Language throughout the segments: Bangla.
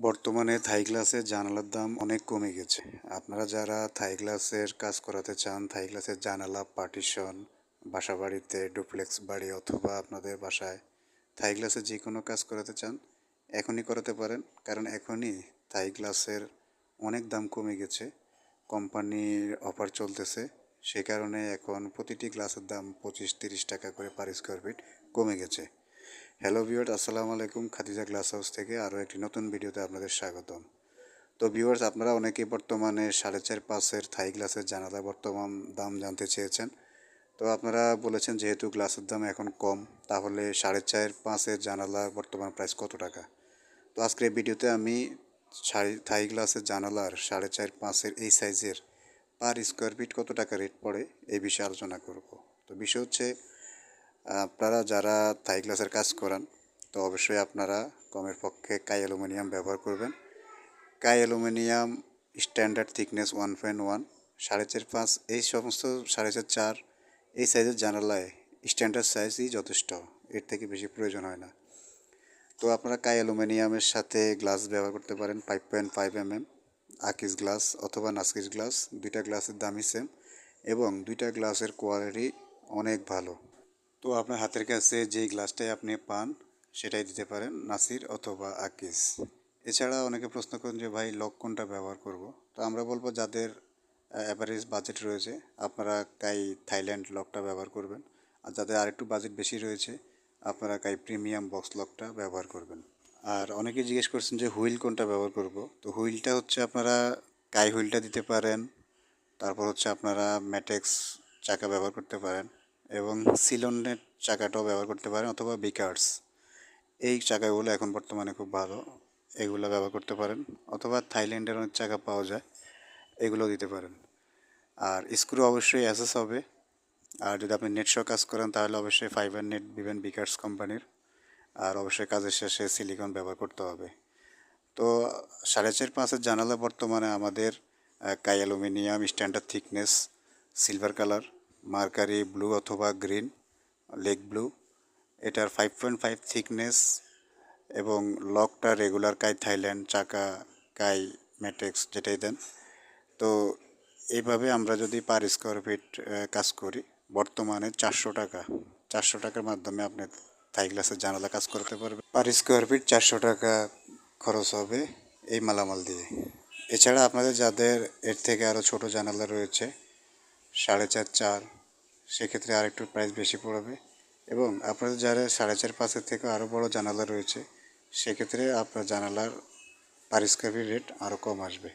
বর্তমানে থাই গ্লাসের জানালার দাম অনেক কমে গেছে। আপনারা যারা থাই গ্লাসের কাজ করাতে চান, থাই গ্লাসের জানালা, পার্টিশন বাসা বাড়িতে ডুপ্লেক্স বাড়ি অথবা আপনাদের বাসায় থাই গ্লাসের যে কোনো কাজ করাতে চান, এখনই করাতে পারেন। কারণ এখনই থাই গ্লাসের অনেক দাম কমে গেছে, কোম্পানির অফার চলতেছে। সে কারণে এখন প্রতিটি গ্লাসের দাম পঁচিশ তিরিশ টাকা করে পার স্কোয়ার ফিট কমে গেছে। হ্যালো ভিউয়ার্স আসসালামু আলাইকুম খাদিজা গ্লাস হাউস থেকে আরও একটি নতুন ভিডিওতে আপনাদের স্বাগতম। তো ভিউয়ার্স আপনারা অনেকেই বর্তমানে সাড়ে চার পাঁচের থাই গ্লাসের জানালা বর্তমান দাম জানতে চেয়েছেন। তো আপনারা বলেছেন যেহেতু গ্লাসের দাম এখন কম, তাহলে সাড়ে চার পাঁচের জানালা বর্তমান প্রাইস কত টাকা? তো আজকের ভিডিওতে আমি সাড়ে থাই গ্লাসের জানালার সাড়ে চার পাঁচের এই সাইজের পার স্কোয়ার ফিট কত টাকা রেট পড়ে, এই বিষয়ে আলোচনা করব। তো বিষয় হচ্ছে আপনারা যারা থাই গ্লাসের কাজ করান, তো অবশ্যই আপনারা কমের পক্ষে কাই অ্যালুমিনিয়াম ব্যবহার করবেন। কাই aluminium standard thickness one point one সাড়ে চার পাঁচ, এই সমস্ত সাড়ে চার চার, এই সাইজের জানালায় স্ট্যান্ডার্ড সাইজই যথেষ্ট, এর থেকে বেশি প্রয়োজন হয় না। তো আপনারা কাই অ্যালুমিনিয়ামের সাথে গ্লাস ব্যবহার করতে পারেন five point five M M আকিস গ্লাস অথবা নাসকিস গ্লাস দুইটা গ্লাসের দামই সেম এবং দুইটা গ্লাসের কোয়ালিটি অনেক ভালো। তো আপনার হাতের কাছে যেই গ্লাসটাই আপনি পান, সেটাই দিতে পারেন, নাসির অথবা আকিস। এছাড়া অনেকে প্রশ্ন করেন যে, ভাই, লক কোনটা ব্যবহার করব? তো আমরা বলব, যাদের অ্যাভারেজ বাজেট রয়েছে, আপনারা কাই থাইল্যান্ড লকটা ব্যবহার করবেন। আর যাদের আরেকটু বাজেট বেশি রয়েছে, আপনারা কাই প্রিমিয়াম বক্স লকটা ব্যবহার করবেন। আর অনেকে জিজ্ঞেস করছেন যে, হুইল কোনটা ব্যবহার করব? তো হুইলটা হচ্ছে আপনারা কাই হুইলটা দিতে পারেন। তারপর হচ্ছে আপনারা ম্যাটেক্স চাকা ব্যবহার করতে পারেন। এবং সিলনের চাকাটাও ব্যবহার করতে পারেন অথবা বিকার্স। এই চাকাগুলো এখন বর্তমানে খুব ভালো, এগুলো ব্যবহার করতে পারেন অথবা থাইল্যান্ডের অনেক চাকা পাওয়া যায় এগুলো দিতে পারেন। আর স্ক্রু অবশ্যই অ্যাসেস হবে। আর যদি আপনি নেট শো কাজ করেন তাহলে অবশ্যই ফাইবার নেট দিবেন বিকার্স কোম্পানির। আর অবশ্যই কাজের শেষে সিলিকন ব্যবহার করতে হবে। তো সাড়ে চার পাঁচের জানালা বর্তমানে আমাদের কাই aluminium standard thickness, silver colour. Mercury blue অথবা গ্রিন, লেক ব্লু। এটার ফাইভ পয়েন্ট ফাইভ থিকনেস এবং লকটা রেগুলার কাই থাইল্যান্ড, চাকা কাই ম্যাট্রিক্স যেটাই দেন। তো এইভাবে আমরা যদি পার স্কোয়ার ফিট কাজ করি, বর্তমানে চারশো টাকা। চারশো টাকার মাধ্যমে আপনি থাই গ্লাসের জানালা কাজ করতে পারবেন। পার স্কোয়ার ফিট চারশো টাকা খরচ হবে এই মালামাল দিয়ে। এছাড়া আপনাদের যাদের এর থেকে আরও ছোট জানালা রয়েছে সাড়ে চার চার, সেক্ষেত্রে আরেকটু প্রাইস বেশি পড়বে। এবং আপনাদের যারা সাড়ে চার পাঁচের থেকে আরও বড় জানালা রয়েছে, সেক্ষেত্রে আপনার জানালার পার স্কোয়ার রেট আরও কম আসবে।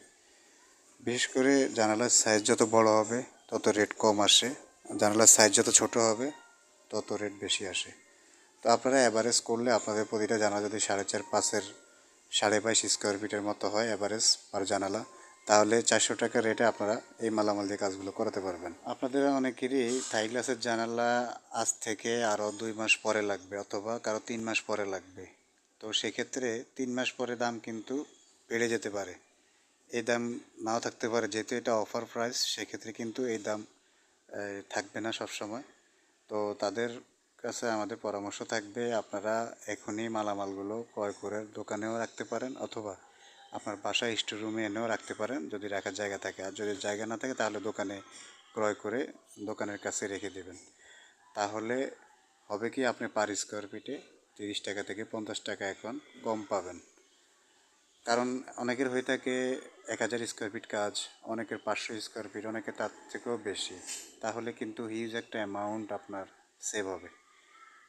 বিশেষ করে জানালার সাইজ যত বড় হবে, তত রেট কম আসে। জানালার সাইজ যত ছোট হবে, তত রেট বেশি আসে। তো আপনারা অ্যাভারেজ করলে আপনাদের প্রতিটা জানালা যদি সাড়ে চার পাঁচের, সাড়ে বাইশ স্কোয়ার ফিটের মতো হয় অ্যাভারেজ পার জানালা তাহলে চারশো টাকা রেটে আপনারা এই মালামাল দিয়ে কাজগুলো করাতে পারবেন। আপনাদের অনেকেরই থাই গ্লাসের জানালা আজ থেকে আরও দুই মাস পরে লাগবে অথবা কারও তিন মাস পরে লাগবে। তো সেক্ষেত্রে তিন মাস পরে দাম কিন্তু বেড়ে যেতে পারে। এই দাম নাও থাকতে পারে, যেহেতু এটা অফার প্রাইস সেক্ষেত্রে কিন্তু এই দাম থাকবে না সব সময় তো তাদের কাছে আমাদের পরামর্শ থাকবে, আপনারা এখনই মালামালগুলো ক্রয় করে দোকানেও রাখতে পারেন অথবা আপনার বাসায় স্টোর রুমে এনেও রাখতে পারেন, যদি রাখার জায়গা থাকে। আর যদি জায়গা না থাকে, তাহলে দোকানে ক্রয় করে দোকানের কাছে রেখে দেবেন। তাহলে হবে কি, আপনি পার স্কোয়ার ফিটে তিরিশ টাকা থেকে পঞ্চাশ টাকা এখন কম পাবেন। কারণ অনেকের হয়ে থাকে এক হাজার স্কোয়ার ফিট কাজ, অনেকের পাঁচশো স্কোয়ার ফিট অনেকের তার থেকেও বেশি। তাহলে কিন্তু হিউজ একটা অ্যামাউন্ট আপনার সেভ হবে।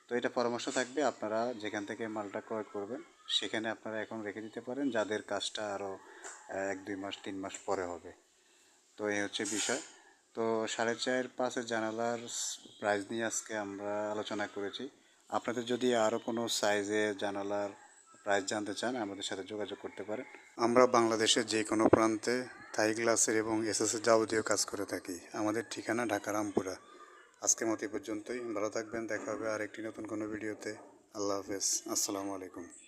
তো এটা পরামর্শ থাকবে, আপনারা যেখান থেকে মালটা ক্রয় করবেন, সেখানে আপনারা এখন রেখে দিতে পারেন, যাদের কাজটা আরও এক, দুই মাস, তিন মাস পরে হবে। তো এই হচ্ছে বিষয়। তো সাড়ে চার পাঁচের জানালার প্রাইস নিয়ে আজকে আমরা আলোচনা করেছি। আপনাদের যদি আরও কোনো সাইজে জানালার প্রাইস জানতে চান, আমাদের সাথে যোগাযোগ করতে পারেন। আমরা বাংলাদেশের যে কোনো প্রান্তে থাই গ্লাসের এবং এসএসের যাবতীয় কাজ করে থাকি। আমাদের ঠিকানা ঢাকা রামপুরা। আজকের মতো পর্যন্তই। ভালো থাকবেন, দেখা হবে আর একটি নতুন কোনো ভিডিওতে। আল্লাহ হাফেজ। আসসালামু আলাইকুম।